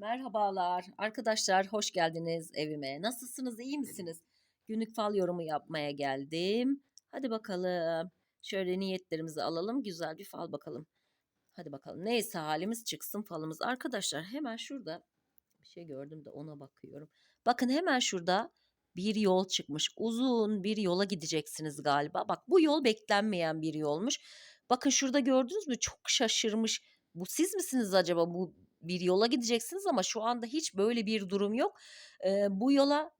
Merhabalar arkadaşlar, hoş geldiniz evime. Nasılsınız, iyi misiniz? Günlük fal yorumu yapmaya geldim. Hadi bakalım. Şöyle niyetlerimizi alalım, güzel bir fal bakalım. Hadi bakalım. Neyse halimiz çıksın falımız. Arkadaşlar hemen şurada bir şey gördüm de ona bakıyorum. Bakın hemen şurada bir yol çıkmış. Uzun bir yola gideceksiniz galiba. Bak bu yol beklenmeyen bir yolmuş. Bakın şurada gördünüz mü? Çok şaşırmış. Bu siz misiniz acaba? Bu bir yola gideceksiniz ama şu anda hiç böyle bir durum yok. Ee, bu yola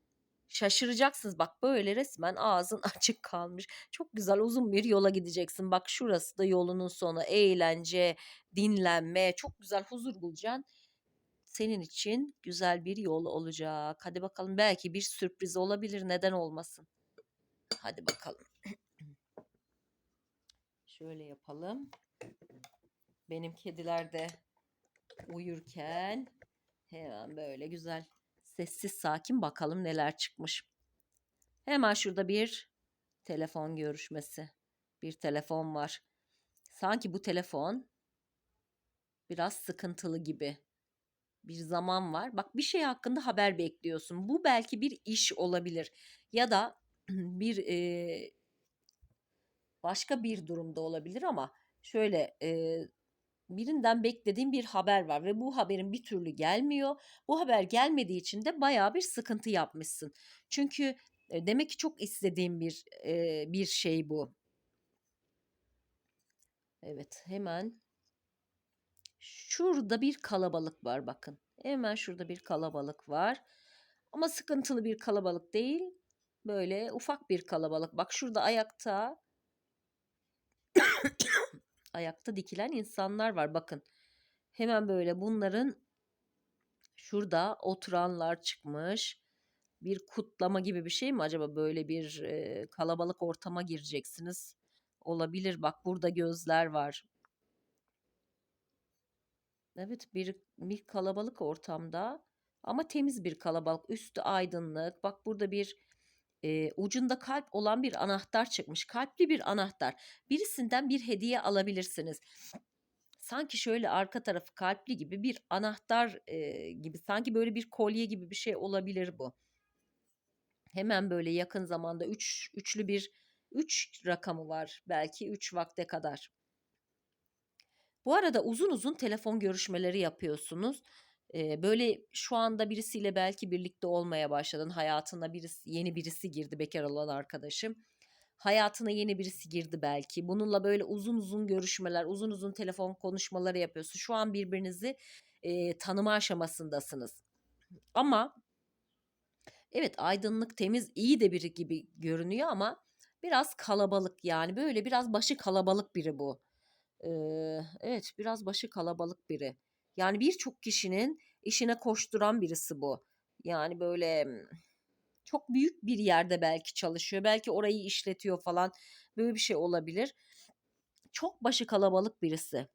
şaşıracaksınız. Bak böyle resmen ağzın açık kalmış. Çok güzel uzun bir yola gideceksin. Bak şurası da yolunun sonu. Eğlence, dinlenme, çok güzel huzur bulacaksın. Senin için güzel bir yol olacak. Hadi bakalım belki bir sürpriz olabilir. Neden olmasın? Hadi bakalım. Şöyle yapalım. Benim kediler de uyurken hemen böyle güzel sessiz sakin bakalım neler çıkmış. Hemen şurada bir telefon görüşmesi. Bir telefon var. Sanki bu telefon biraz sıkıntılı gibi. Bir zaman var. Bak bir şey hakkında haber bekliyorsun. Bu belki bir iş olabilir. Ya da bir e, başka bir durumda olabilir ama şöyle e, birinden beklediğim bir haber var ve bu haberin bir türlü gelmiyor. Bu haber gelmediği için de bayağı bir sıkıntı yapmışsın. Çünkü e, demek ki çok istediğim bir e, bir şey bu. Evet, hemen şurada bir kalabalık var bakın. Hemen şurada bir kalabalık var. Ama sıkıntılı bir kalabalık değil. Böyle ufak bir kalabalık. Bak şurada ayakta ayakta dikilen insanlar var bakın. Hemen böyle bunların şurada oturanlar çıkmış. Bir kutlama gibi bir şey mi acaba böyle bir e, kalabalık ortama gireceksiniz. Olabilir bak burada gözler var. Evet bir, bir kalabalık ortamda ama temiz bir kalabalık üstü aydınlık. Bak burada bir e, ucunda kalp olan bir anahtar çıkmış. Kalpli bir anahtar. Birisinden bir hediye alabilirsiniz. Sanki şöyle arka tarafı kalpli gibi bir anahtar e, gibi sanki böyle bir kolye gibi bir şey olabilir bu. Hemen böyle yakın zamanda üç, üçlü bir üç rakamı var belki üç vakte kadar. Bu arada uzun uzun telefon görüşmeleri yapıyorsunuz. Böyle şu anda birisiyle belki birlikte olmaya başladın. Hayatına birisi, yeni birisi girdi bekar olan arkadaşım. Hayatına yeni birisi girdi belki. Bununla böyle uzun uzun görüşmeler, uzun uzun telefon konuşmaları yapıyorsun. Şu an birbirinizi e, tanıma aşamasındasınız. Ama evet aydınlık, temiz, iyi de biri gibi görünüyor ama biraz kalabalık yani böyle biraz başı kalabalık biri bu. Ee, evet biraz başı kalabalık biri. Yani birçok kişinin işine koşturan birisi bu. Yani böyle çok büyük bir yerde belki çalışıyor. Belki orayı işletiyor falan. Böyle bir şey olabilir. Çok başı kalabalık birisi.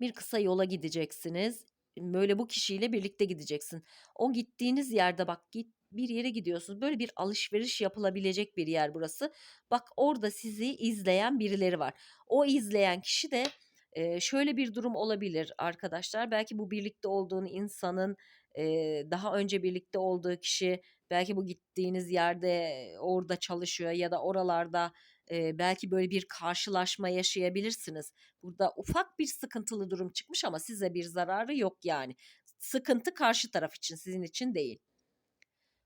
Bir kısa yola gideceksiniz. Böyle bu kişiyle birlikte gideceksin. O gittiğiniz yerde bak git bir yere gidiyorsunuz. Böyle bir alışveriş yapılabilecek bir yer burası. Bak orada sizi izleyen birileri var. O izleyen kişi de e, şöyle bir durum olabilir arkadaşlar. Belki bu birlikte olduğun insanın e, daha önce birlikte olduğu kişi belki bu gittiğiniz yerde orada çalışıyor ya da oralarda e, belki böyle bir karşılaşma yaşayabilirsiniz. Burada ufak bir sıkıntılı durum çıkmış ama size bir zararı yok yani. Sıkıntı karşı taraf için sizin için değil.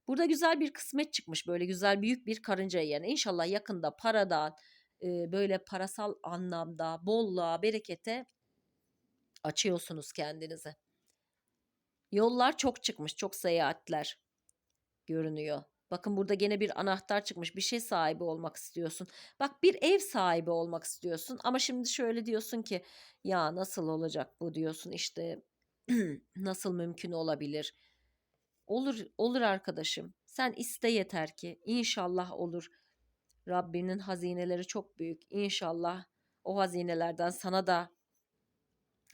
Burada güzel bir kısmet çıkmış böyle güzel büyük bir karınca yani inşallah yakında paradan e, böyle parasal anlamda bolluğa berekete açıyorsunuz kendinize. Yollar çok çıkmış çok seyahatler görünüyor. Bakın burada gene bir anahtar çıkmış. Bir şey sahibi olmak istiyorsun. Bak bir ev sahibi olmak istiyorsun. Ama şimdi şöyle diyorsun ki ya nasıl olacak bu diyorsun işte nasıl mümkün olabilir? Olur olur arkadaşım. Sen iste yeter ki inşallah olur. Rabbinin hazineleri çok büyük. İnşallah o hazinelerden sana da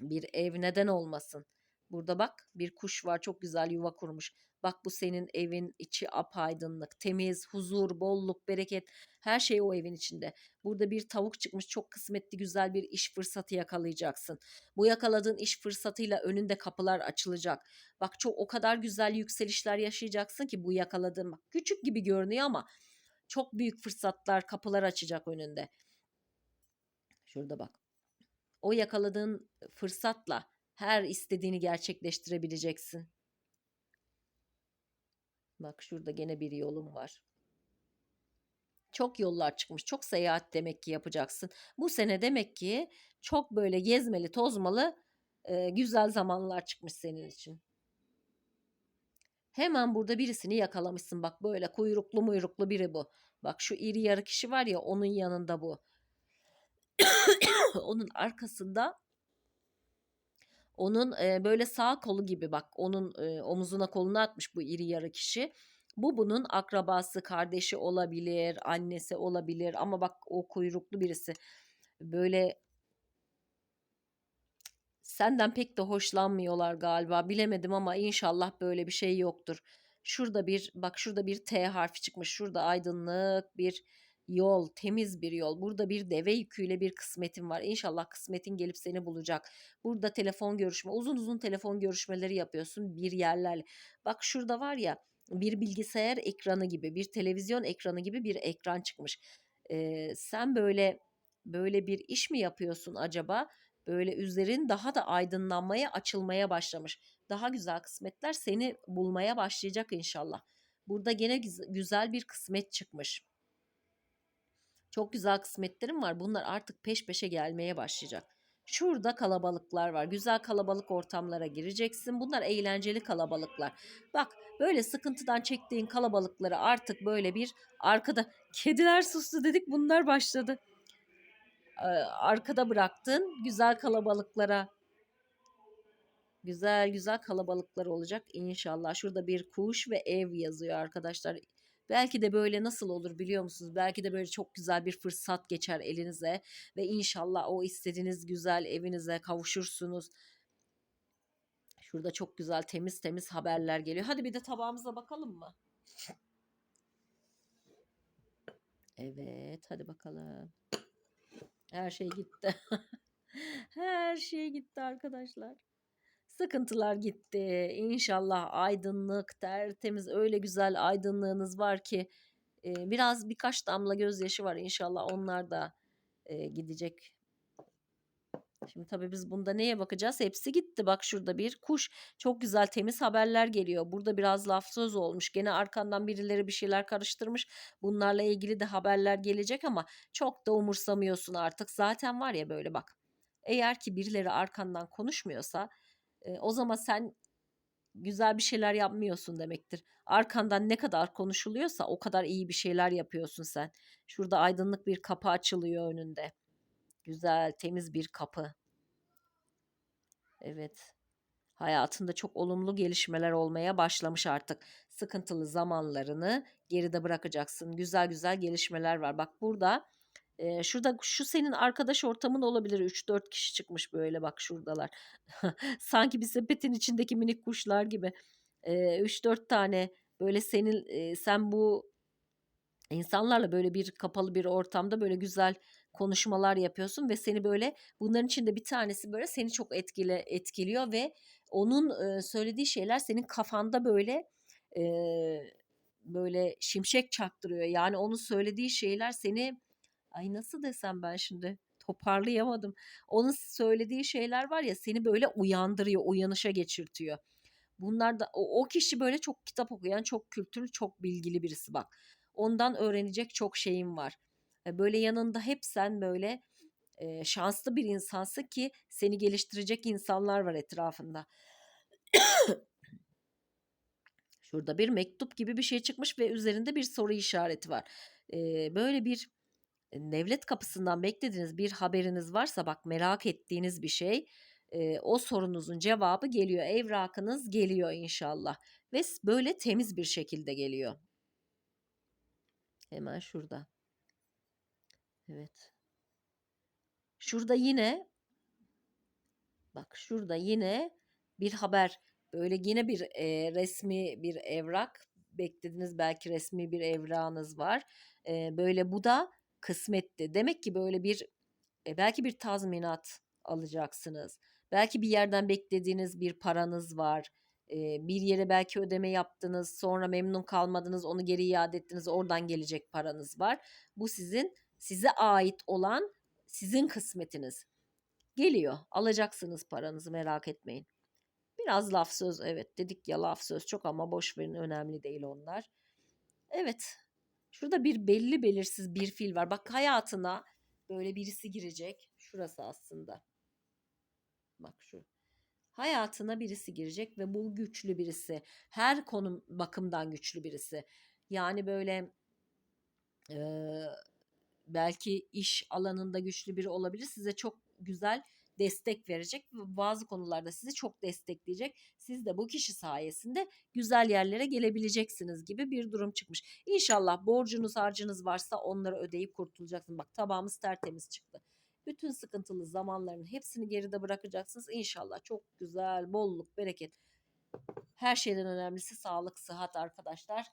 bir ev neden olmasın. Burada bak bir kuş var çok güzel yuva kurmuş. Bak bu senin evin içi apaydınlık, temiz, huzur, bolluk, bereket her şey o evin içinde. Burada bir tavuk çıkmış çok kısmetli güzel bir iş fırsatı yakalayacaksın. Bu yakaladığın iş fırsatıyla önünde kapılar açılacak. Bak çok o kadar güzel yükselişler yaşayacaksın ki bu yakaladığın bak küçük gibi görünüyor ama çok büyük fırsatlar kapılar açacak önünde. Şurada bak. O yakaladığın fırsatla her istediğini gerçekleştirebileceksin. Bak şurada gene bir yolum var. Çok yollar çıkmış. Çok seyahat demek ki yapacaksın. Bu sene demek ki çok böyle gezmeli, tozmalı, güzel zamanlar çıkmış senin için. Hemen burada birisini yakalamışsın. Bak böyle kuyruklu muyruklu biri bu. Bak şu iri yarı kişi var ya onun yanında bu. onun arkasında onun e, böyle sağ kolu gibi bak onun e, omuzuna kolunu atmış bu iri yarı kişi. Bu bunun akrabası, kardeşi olabilir, annesi olabilir ama bak o kuyruklu birisi böyle senden pek de hoşlanmıyorlar galiba bilemedim ama inşallah böyle bir şey yoktur. Şurada bir bak şurada bir T harfi çıkmış. Şurada aydınlık bir yol, temiz bir yol. Burada bir deve yüküyle bir kısmetin var. İnşallah kısmetin gelip seni bulacak. Burada telefon görüşme, uzun uzun telefon görüşmeleri yapıyorsun bir yerlerle. Bak şurada var ya bir bilgisayar ekranı gibi, bir televizyon ekranı gibi bir ekran çıkmış. Ee, sen böyle böyle bir iş mi yapıyorsun acaba? Böyle üzerin daha da aydınlanmaya, açılmaya başlamış. Daha güzel kısmetler seni bulmaya başlayacak inşallah. Burada gene güzel bir kısmet çıkmış. Çok güzel kısmetlerim var. Bunlar artık peş peşe gelmeye başlayacak. Şurada kalabalıklar var. Güzel kalabalık ortamlara gireceksin. Bunlar eğlenceli kalabalıklar. Bak böyle sıkıntıdan çektiğin kalabalıkları artık böyle bir arkada kediler sustu dedik bunlar başladı. Arkada bıraktın güzel kalabalıklara güzel güzel kalabalıklar olacak inşallah. Şurada bir kuş ve ev yazıyor arkadaşlar. Belki de böyle nasıl olur biliyor musunuz? Belki de böyle çok güzel bir fırsat geçer elinize ve inşallah o istediğiniz güzel evinize kavuşursunuz. Şurada çok güzel temiz temiz haberler geliyor. Hadi bir de tabağımıza bakalım mı? Evet, hadi bakalım. Her şey gitti. Her şey gitti arkadaşlar. Sıkıntılar gitti. İnşallah aydınlık, tertemiz, öyle güzel aydınlığınız var ki biraz birkaç damla gözyaşı var. İnşallah onlar da gidecek. Şimdi tabii biz bunda neye bakacağız? Hepsi gitti. Bak şurada bir kuş. Çok güzel temiz haberler geliyor. Burada biraz laf söz olmuş. Gene arkandan birileri bir şeyler karıştırmış. Bunlarla ilgili de haberler gelecek ama çok da umursamıyorsun artık. Zaten var ya böyle bak. Eğer ki birileri arkandan konuşmuyorsa e, o zaman sen güzel bir şeyler yapmıyorsun demektir. Arkandan ne kadar konuşuluyorsa o kadar iyi bir şeyler yapıyorsun sen. Şurada aydınlık bir kapı açılıyor önünde. Güzel, temiz bir kapı. Evet. Hayatında çok olumlu gelişmeler olmaya başlamış artık. Sıkıntılı zamanlarını geride bırakacaksın. Güzel güzel gelişmeler var. Bak burada e, şurada şu senin arkadaş ortamın olabilir. 3-4 kişi çıkmış böyle bak şuradalar. Sanki bir sepetin içindeki minik kuşlar gibi. E, 3-4 tane böyle senin e, sen bu insanlarla böyle bir kapalı bir ortamda böyle güzel konuşmalar yapıyorsun ve seni böyle bunların içinde bir tanesi böyle seni çok etkile etkiliyor ve onun e, söylediği şeyler senin kafanda böyle e, böyle şimşek çaktırıyor. Yani onun söylediği şeyler seni ay nasıl desem ben şimdi toparlayamadım. Onun söylediği şeyler var ya seni böyle uyandırıyor, uyanışa geçirtiyor. Bunlar da o, o kişi böyle çok kitap okuyan, çok kültürlü, çok bilgili birisi bak. Ondan öğrenecek çok şeyim var. Böyle yanında hep sen böyle e, şanslı bir insansın ki seni geliştirecek insanlar var etrafında. Şurada bir mektup gibi bir şey çıkmış ve üzerinde bir soru işareti var. Ee, böyle bir devlet kapısından beklediğiniz bir haberiniz varsa bak merak ettiğiniz bir şey e, o sorunuzun cevabı geliyor. Evrakınız geliyor inşallah ve böyle temiz bir şekilde geliyor. Hemen şurada. Evet. Şurada yine bak şurada yine bir haber böyle yine bir e, resmi bir evrak beklediniz belki resmi bir evrağınız var. E, böyle bu da kısmetti. Demek ki böyle bir e, belki bir tazminat alacaksınız. Belki bir yerden beklediğiniz bir paranız var. E, bir yere belki ödeme yaptınız, sonra memnun kalmadınız, onu geri iade ettiniz, oradan gelecek paranız var. Bu sizin size ait olan sizin kısmetiniz. Geliyor. Alacaksınız paranızı merak etmeyin. Biraz laf söz evet dedik ya laf söz çok ama boş verin önemli değil onlar. Evet. Şurada bir belli belirsiz bir fil var. Bak hayatına böyle birisi girecek. Şurası aslında. Bak şu. Hayatına birisi girecek ve bu güçlü birisi. Her konum bakımdan güçlü birisi. Yani böyle belki iş alanında güçlü biri olabilir. Size çok güzel destek verecek ve bazı konularda sizi çok destekleyecek. Siz de bu kişi sayesinde güzel yerlere gelebileceksiniz gibi bir durum çıkmış. İnşallah borcunuz harcınız varsa onları ödeyip kurtulacaksınız. Bak tabağımız tertemiz çıktı. Bütün sıkıntılı zamanların hepsini geride bırakacaksınız. İnşallah çok güzel, bolluk, bereket. Her şeyden önemlisi sağlık, sıhhat arkadaşlar.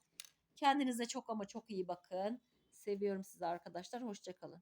Kendinize çok ama çok iyi bakın. Seviyorum sizi arkadaşlar. Hoşçakalın.